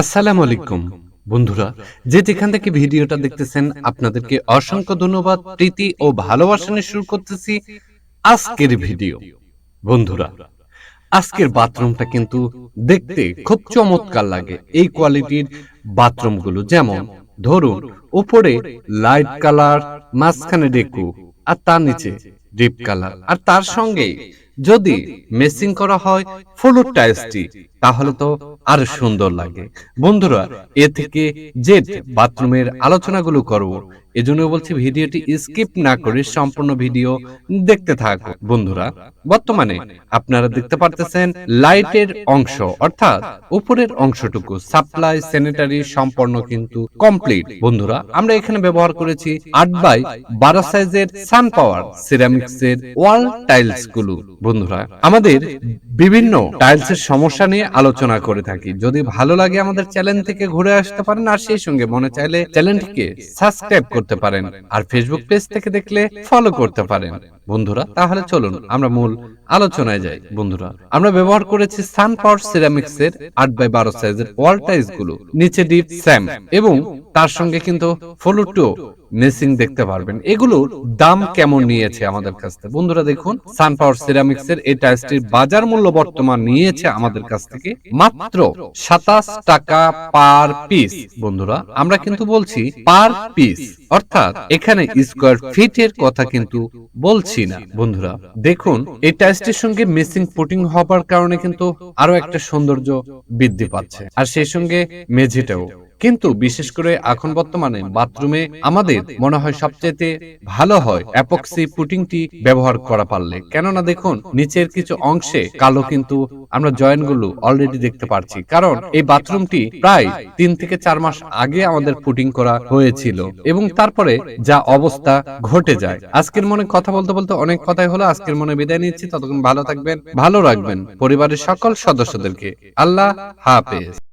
আসসালামু আলাইকুম। বন্ধুরা, যে যেখান থেকে ভিডিওটা দেখতেছেন, আপনাদেরকে অসংখ্য ধন্যবাদ, প্রীতি ও ভালোবাসা নিয়ে শুরু করতেছি আজকের ভিডিও। বন্ধুরা, আজকের বাথরুমটা কিন্তু দেখতে খুব চমৎকার লাগে। এই কোয়ালিটির বাথরুমগুলো যেমন, ধরুন, উপরে লাইট কালার, মাঝখানে ডেকু, আর তার নিচে ডিপ কালার। আর তার সঙ্গে যদি মেসিং করা হয় ফ্লোর টাইলসটি তাহলে তো আরও সুন্দর লাগে। বন্ধুরা এ থেকে জেড বাথরুমের আলোচনাগুলো করব এজন্য বলছি ভিডিওটি স্কিপ না করে সম্পূর্ণ ভিডিও দেখতে থাকুন। বন্ধুরা বর্তমানে আপনারা দেখতে পারতেছেন লাইটের অংশ অর্থাৎ উপরের অংশটুকু সাপ্লাই স্যানিটারি সম্পূর্ণ কিন্তু কমপ্লিট বন্ধুরা আমরা এখানে ব্যবহার করেছি আট বাই বারো সাইজের সান পাওয়ার সিরামিক্স এর ওয়াল টাইলসগুলো। বন্ধুরা আমাদের বিভিন্ন টাইলসের সমস্যা নিয়ে আলোচনা করে থাকি। যদি ভালো লাগে আমাদের চ্যানেল থেকে ঘুরে আসতে পারেন আর সেই সঙ্গে মনে চাইলে চ্যানেলটিকে সাবস্ক্রাইব করতে পারেন। আর ফেসবুক পেজ থেকে দেখলে ফলো করতে পারেন। বন্ধুরা তাহলে চলুন আমরা মূল আলোচনায় যাই বন্ধুরা। আমরা ব্যবহার করেছি সান পাওয়ার সিরামিক্স এর আট বাই বারো সাইজের ওয়াল টাইলসগুলো নিচে ডিপ স্যাম এবং তার সঙ্গে কিন্তু ফ্লোটো মেসিং দেখতে পারবেন। এগুলোর দাম কেমন নিয়েছে আমাদের কাছ থেকে? বন্ধুরা দেখুন সান পাওয়ার সিরামিক্স এর এই টাইলসটির বাজার মূল্য বর্তমান নিয়েছে আমাদের কাছ থেকে মাত্র সাতাশ টাকা পার পিস বন্ধুরা। আমরা কিন্তু বলছি পার পিস অর্থাৎ এখানে স্কোয়ার ফিটের কথা কিন্তু বলছি না। বন্ধুরা, দেখুন, এই টাইলসটির সঙ্গে মেসিং পুটিং হবার কারণে কিন্তু আরও একটা সৌন্দর্য বৃদ্ধি পাচ্ছে। আর সেই সঙ্গে মেঝেটাও। কিন্তু বিশেষ করে এখন বর্তমানে বাথরুমে আমাদের মনে হয় সবচেয়ে ভালো হয় অ্যাপক্সি পুটিংটি ব্যবহার করা পারলে। কেননা দেখুন, নিচের কিছু অংশে কালো কিন্তু আমরা জয়েন্টগুলো অলরেডি দেখতে পারছি। কারণ এই বাথরুমটি প্রায় তিন থেকে চার মাস আগে আমাদের পুটিং করা হয়েছিল এবং তারপরে যা অবস্থা ঘটে যায়। আজকের মনে কথা বলতে বলতে অনেক কথাই হলো। আজকের মনে বিদায় নিচ্ছি। ততক্ষণ ভালো থাকবেন, ভালো রাখবেন পরিবারের সকল সদস্যদেরকে। আল্লাহ হাফেজ।